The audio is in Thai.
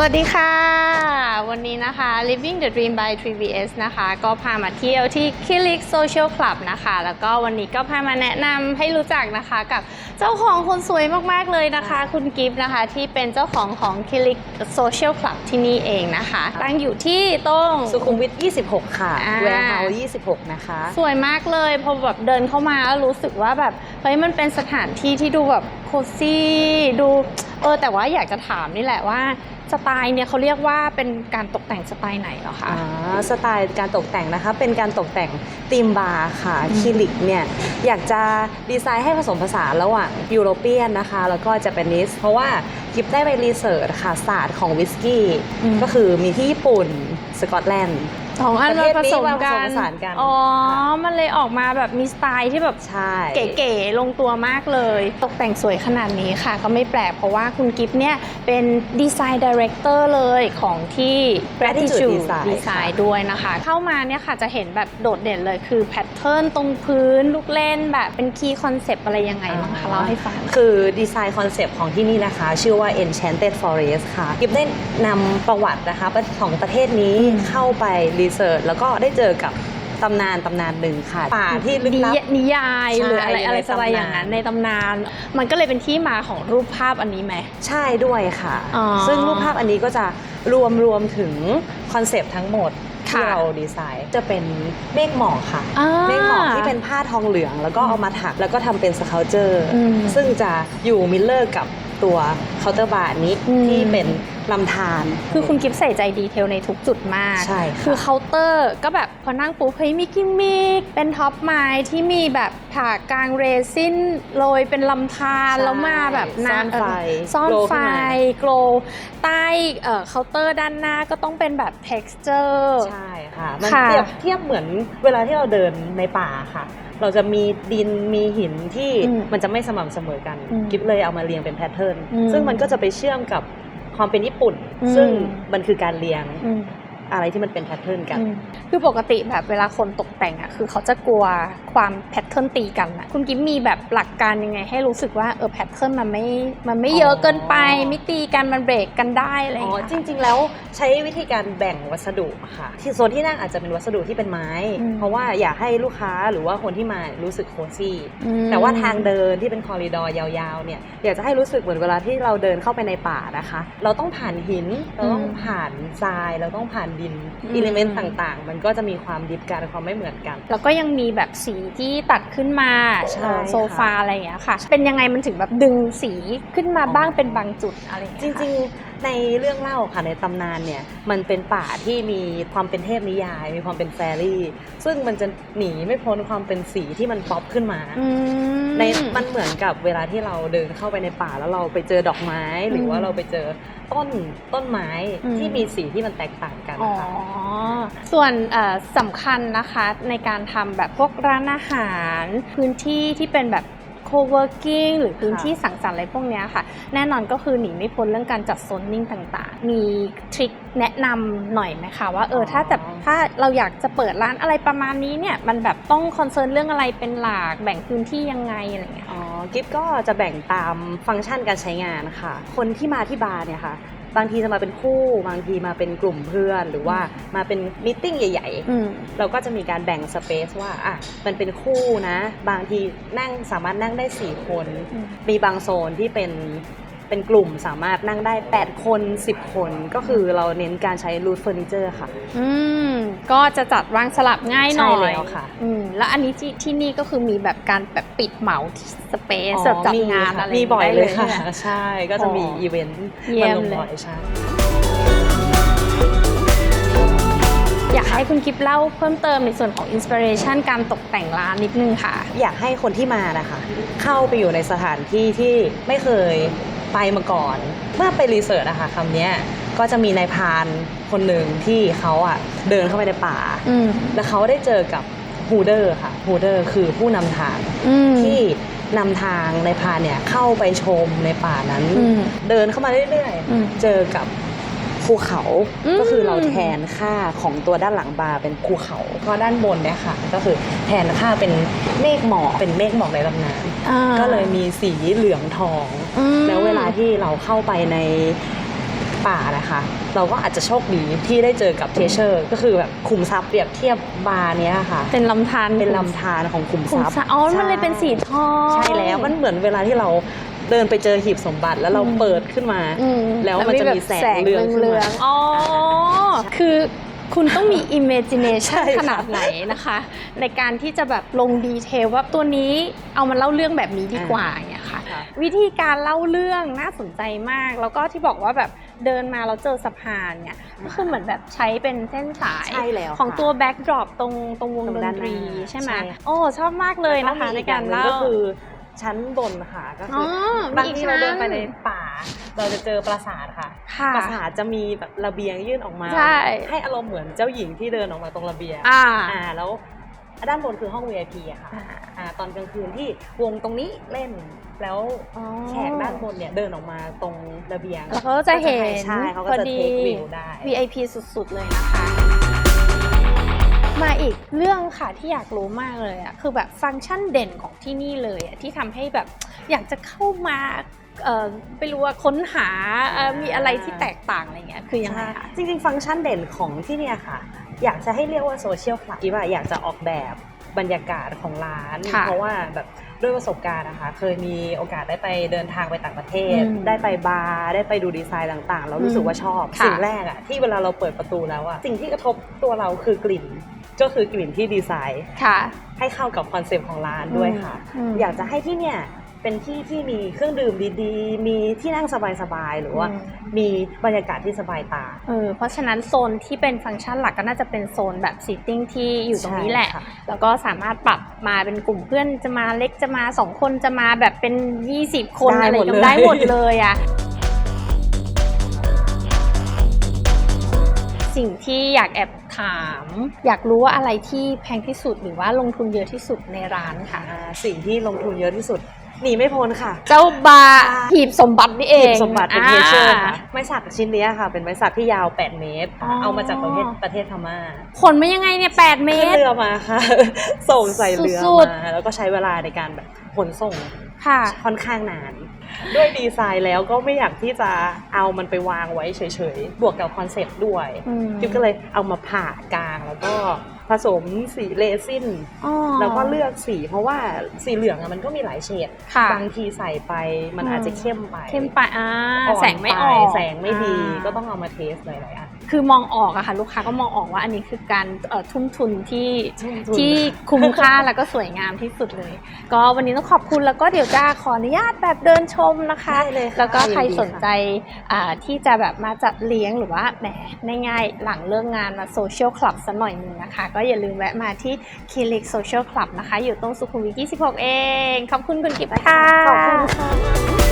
สวัสดีค่ะ วันนี้นะคะ Living the Dream by 3VS นะคะ ก็พามาเที่ยวที่ Kilik Social Club นะคะ แล้วก็วันนี้ก็พามาแนะนำให้รู้จักนะคะกับเจ้าของคนสวยมากๆเลยนะคะ คุณกิฟต์นะคะที่เป็นเจ้าของของ Kilik Social Club ที่นี่เองนะคะ ตั้งอยู่ที่ตรง สุขุมวิท 26 ค่ะ อ่าแวร์เฮาส์26 นะคะ สวยมากเลยพอแบบเดินเข้ามาแล้วรู้สึกว่าแบบเฮ้ยมันเป็นสถานที่ที่ดูแบบโคซี่ดูเออแต่ว่าอยากจะถามนี่แหละว่า สไตล์เนี่ยเขาเรียกว่าเป็นการตกแต่งสไตล์ไหนเหรอคะอ่าสไตล์การตกแต่งนะคะ เป็นการตกแต่งธีมบาร์ค่ะอืมคิลิกเนี่ยอยากจะดีไซน์ให้ผสมผสานระหว่างยุโรเปียนนะคะ แล้วก็จะเป็นนิสเพราะว่ากิฟได้ไปรีเสิร์ชค่ะศาสตร์ของวิสกี้ ก็คือมีที่ญี่ปุ่นสกอตแลนด์ สองอันประมาเทศผนี้สมมาผกัสมนผสานกัน อ๋อค่ะมันเลยออกมาแบบมีสไตล์ที่แบบใช่เก๋ๆลงตัวมากเลย ตกแต่งสวยขนาดนี้ค่ะ ก็ไม่แปลกเพราะว่าคุณกิฟต์เนี่ยเป็นดีไซน์ดีเรคเตอร์เลยของที่ Gratitude Design Design ด้วยนะคะ เข้ามาเนี่ยค่ะจะเห็นแบบโดดเด่นเลยคือแพทเทิร์นตรงพื้นลูกเล่นแบบเป็นคีย์คอนเซปต์อะไรยังไงบ้างคะเล่าให้ฟัง คือดีไซน์คอนเซปต์ของที่นี่นะคะ ชื่อว่า Enchanted Forest ค่ะกิฟได้นำประวัตินะคะของประเทศนี้อืมเข้าไปรีเสิร์ชแล้วก็ได้เจอกับตำนานตำนานหนึ่งค่ะป่าที่ลึกลับ นิยนิยายใช่หรืออะไรในอะไรสไตล์ตำนานอย่างนั้นในตำนาน มันก็เลยเป็นที่มาของรูปภาพอันนี้ไหม ใช่ด้วยค่ะ อ๋อซึ่งรูปภาพอันนี้ก็จะรวมรวมถึงคอนเซปต์ทั้งหมดที่ค่ะ เราดีไซน์จะเป็นเมฆหมอกค่ะ อ่า เมฆหมอกที่เป็นผ้าทองเหลือง แล้วก็เอามาถักแล้วก็ทำเป็นสเคาเจอร์ อืมซึ่งจะอยู่มิลเลอร์กับตัวเคาน์เตอร์บาร์นี้อืมที่เป็น ลำธารคือคุณกิฟต์ใส่ใจดีเทลในทุกจุดมาก ใช่ค่ะคือเคาน์เตอร์ก็แบบพอนั่งปุ๊บเฮ้ยมีกิมมิคเป็นท็อปไม้ที่มีแบบผ่ากลางเรซินโรยเป็นลำธารแล้วมาแบบซ่อนไฟเซ่อนโกลไฟ ขึ้นมา โกลใต้เอ่อเคาน์เตอร์ด้านหน้าก็ต้องเป็นแบบ texture ใช่ค่ะ มันค่ะเปรียบเทียบเหมือนเวลาที่เราเดินในป่าค่ะ เราจะมีดินมีหินที่อืมมันจะไม่สม่ำเสมอกัน อืมกิฟเลยเอามาเรียงเป็นแพทเทิร์น อืมซึ่งมันก็จะไปเชื่อมกับ ความเป็นญี่ปุ่นอืมซึ่งมันคือการเรียง อืมอะไรที่มันเป็นแพทเทิร์นกันอืมคือปกติแบบเวลาคนตกแต่งอะคือเขาจะกลัวความแพทเทิร์นตีกันอะคุณกิฟมีแบบหลักการยังไง ให้รู้สึกว่าเออแพทเทิร์นมันไม่ มันไม่เยอะเกินไปอ๋อไม่ตีกันมันเบรกกันได้อะไรออ๋ย่างอเงี้ยจริง ๆ แล้วใช้วิธีการแบ่งวัสดุค่ะที่โซนที่นั่งอาจจะเป็นวัสดุที่เป็นไม้อืมเพราะว่าอยากให้ลูกค้าหรือว่าคนที่มารู้สึกโคซี่อืมแต่ว่าทางเดินที่เป็นคอริดอร์ยาวๆเนี่ยอยากจะให้รู้สึกเหมือนเวลาที่เราเดินเข้าไปในป่านะคะ เราต้องผ่านหินเราต้องผ่านทรายเราต้องผ่านดินอิเลเมนต์ต่างๆ มันก็จะมีความดิบกันความไม่เหมือนกัน แล้วก็ยังมีแบบสีที่ตัดขึ้นมาใช่เอ่อค่ะโซฟาอะไรอย่างเงี้ยค่ะ เป็นยังไงมันถึงแบบดึงสีขึ้นมาบ้างเป็นบางจุดอะไรอย่างจเงี้ยค่ะริงๆ ในเรื่องเล่าค่ะในตำนานเนี่ยมันเป็นป่าที่มีความเป็นเทพนิยาย มีความเป็นแฟรี่ ซึ่งมันจะหนีไม่พ้นความเป็นสีที่มันป๊อปขึ้นมาอืมในมันเหมือนกับเวลาที่เราเดินเข้าไปในป่าแล้วเราไปเจอดอกไม้ หรือว่าเราไปเจอต้นต้นไม้อืมที่มีสีที่มันแตกต่างกันอ๋อค่ะส่วนเอ่อสำคัญนะคะในการทำแบบพวกร้านอาหาร พื้นที่ที่เป็นแบบ co-working หรือพื้นที่สังสรรค์อะไรพวกเนี้ยค่ะ แน่นอนก็คือหนีไม่พ้นเรื่องการจัดโซนนิ่งต่างๆ มีทริคแนะนำหน่อยไหมคะว่าเออถ้าแต่ถ้าเราอยากจะเปิดร้านอะไรประมาณนี้เนี่ยมันแบบต้องคอนเซิร์นเรื่องอะไรเป็นหลักแบ่งพื้นที่ยังไงอะไรอย่างเงี้ยอ๋อกิฟก็จะแบ่งตามฟังก์ชันการใช้งานค่ะ คนที่มาที่บาร์เนี่ยค่ะ บางทีจะมาเป็นคู่ บางทีมาเป็นกลุ่มเพื่อน หรือว่ามาเป็นมิทติ้งใหญ่อืม ๆ เราก็จะมีการแบ่งสเปซว่าอะมันเป็นคู่นะ บางทีนั่งสามารถนั่งได้ 4 คนอืมมีบางโซนที่เป็น เป็นกลุ่มสามารถนั่งได้ 8 คน 10 คน ก็คือเราเน้นการใช้รูทเฟอร์นิเจอร์ค่ะ อืมก็จะจัดวางสลับง่ายหน่อยใช่แล้วค่ะ อืมแล้วอันนี้ที่ที่นี่ก็คือมีแบบการแบบปิดเหมาที่สเปซสำหรับจัดงานค่อะไรมีบ่อยเลยค่ะ ได้ ใช่ก็จะมีอ๋ออีอีเวนต์เยี่ยมลงเลย บ่อยใช่ อยากให้คุณกิฟเล่าเพิ่มเติมในส่วนของอินสปิเรชันการตกแต่งร้านนิดนึงค่ะ อยากให้คนที่มานะคะ เข้าไปอยู่ในสถานที่ที่ไม่เคย ไปมาก่อน เมื่อไปรีเสิร์ชนะคะคำเนี้ยก็จะมีนายพรานคนหนึ่งที่เขาอะเดินเข้าไปในป่าอืมแล้วเขาได้เจอกับฮูเดอร์ค่ะฮูเดอร์คือผู้นำทางอืมที่นำทางนายพรานเนี่ยเข้าไปชมในป่านั้นอืมเดินเข้ามาเรื่อยอืมๆเจอกับภูเขาอืมก็คือเราแทนค่าของตัวด้านหลังบาร์เป็นภูเขาเพราะด้านบนเนี่ยค่ะ ก็คือแทนค่าเป็นเมฆหมอกเป็นเมฆหมอกในตำนานอ่าก็เลยมีสีเหลืองทองอืมแล้วเวลา ที่เราเข้าไปในป่านะคะ เราก็อาจจะโชคดีที่ได้เจอกับเทเชอร์ ก็คือแบบขุมทรัพย์เปรียบเทียบบาร์เนี้ยค่ะ เป็นลำธารเป็นลำธารของขุมขุทมรัพย์ ทรายอ๋อมันเลยเป็นสีทอง ใช่แล้วมันเหมือนเวลาที่เราเดินไปเจอหีบสมบัติแล้วเราอืมเปิดขึ้นมา อืมแล้วมันจะมีแสงเรืองขึ้นมาเรืองๆอ๋อ คือ คุณต้องมีใช่ imagination ค่ะขนาดไหนนะคะ ในการที่จะแบบลงดีเทลว่าตัวนี้เอามาเล่าเรื่องแบบนี้ดีกว่าอย่างเงี้ยค่ะค่ะ วิธีการเล่าเรื่องน่าสนใจมาก แล้วก็ที่บอกว่าแบบเดินมาแล้วเจอสะพานเนี่ยก็คือเหมือนแบบใช้เป็นเส้นสายใช่แล้วของค่ะตัวแบ็กดรอปตรงตรงวงตรงดนด้านตรีหน้าใช่ไหมใช่โอ้ชอบมากเลยนะคะแล้วในมีอีการอย่งหนึ่งเล่าก็คือชั้นบนค่ะก็อ๋คืออมีบางอีกที่เราเดินไปชั้นในป่า เราจะเจอปราสาทค่ะค่ะ ปราสาทจะมีแบบระเบียงยื่นออกมาใช่ ให้อารมณ์เหมือนเจ้าหญิงที่เดินออกมาตรงระเบียงอ่า อ่าแล้วด้านบนคือห้อง VIP อะค่ะอ่าอ่าตอนกลางคืนที่วงตรงนี้เล่นแล้วอ๋อแขกด้านบนเนี่ยเดินออกมาตรงระเบียงแล้วเขาก็จะเห็นใช่เขาพก็อจะดี เทควิวได้ VIP สุดๆเลยนะคะ มาอีกเรื่องค่ะที่อยากรู้มากเลยอะคือแบบฟังก์ชันเด่นของที่นี่เลยอะที่ทำให้แบบอยากจะเข้ามาเอ่อ ไม่รู้ว่าค้นหาเอ่อมีอะไรที่แตกต่างอะไรเงี้ยคือยังไงคะจริงๆ ฟังก์ชันเด่นของที่เนี่ยค่ะ อยากจะให้เรียกว่าโซเชียลคลับที่ว่าอยากจะออกแบบบรรยากาศของร้านค่ะเพราะว่าแบบด้วยประสบการณ์นะคะ เคยมีโอกาสได้ไปเดินทางไปต่างประเทศอืมได้ไปบาร์ได้ไปดูดีไซน์ต่างๆ แล้วรู้สึกว่าชอบค่ะสิ่งแรกอะที่เวลาเราเปิดประตูแล้วอะสิ่งที่กระทบตัวเราคือกลิ่นก็คือกลิ่นที่ดีไซน์ค่ะให้เข้ากับคอนเซปต์ของร้านด้วยค่ะอืมอยากจะให้ที่เนี่ย เป็นที่ที่มีเครื่องดื่มดีๆ มีที่นั่งสบายๆ หรือว่าอืมมีบรรยากาศที่สบายตา เออเพราะฉะนั้นโซนที่เป็นฟังก์ชันหลักก็น่าจะเป็นโซนแบบซีติ้งที่อยู่ตรงนี้แหละใช่ค่แล้วก็สามารถปรับมาเป็นกลุ่มเพื่อนจะมาเล็กจะมาสองคนจะมาแบบเป็น 20 คนได้อะไรหมดกันเลยได้หมดเลยอะสิ่งที่อยากแอบถาม อยากรู้ว่าอะไรที่แพงที่สุดหรือว่าลงทุนเยอะที่สุดในร้านค่ะอ่าสิ่งที่ลงทุนเยอะที่สุด หนีไม่พ้นค่ะ เจ้าบาร์อ่าหีบสมบัตินี่เองหีบสมบัติเป็นเทเชอร์ค่ะาไม้สักชิ้นเนี้ยค่ะ เป็นไม้สักที่ยาว 8 เมตรอ๋อเอามาจากประเทศประเทศพม่าขนมายังไงเนี่ย 8 เมขึ้นตรเรือมาค่ะ ส่งใส่เรือสุดมาแล้วก็ใช้เวลาในการแบบขนส่งค่ะค่อนข้างนาน ด้วยดีไซน์แล้วก็ไม่อยากที่จะเอามันไปวางไว้เฉยๆ บวกกับคอนเซปต์ด้วยอืมกิ๊บก็เลยเอามาผ่ากลางแล้วก็ ผสมสีเรซินอ๋อแล้วก็เลือกสี เพราะว่าสีเหลืองอะมันก็มีหลายเฉดค่ะบางทีใส่ไปมันอืมอาจจะเข้มไปเข้มไปอ่าอ่อนแสงไม่อปอกแสงไม่ดีาก็ต้องเอามาเทสหลายๆอัน คือมองออกอะค่ะลูกค้าก็มองออกว่าอันนี้คือการเอ่อทุ่มทุนที่ทุ่มทุนที่คุ้มค่าแล้วก็สวยงามที่สุดเลย ก็วันนี้ต้องขอบคุณแล้วก็เดี๋ยวจะขออนุญาตแบบเดินชมนะคะได้เลยค่ะแล้วก็ใครยินดีสนใจค่ะอ่าที่จะแบบมาจัดเลี้ยงหรือว่าแหมง่ายๆหลังเลิกงานมาโซเชียลคลับสักหน่อยหนึ่งนะคะ ก็อย่าลืมแวะมาที่คิลิกโซเชียลคลับนะคะ อยู่ตรงสุขุมวิท 26 เอง ขอบคุณคุณกิฟต์ค่ะขอบคุณค่ะ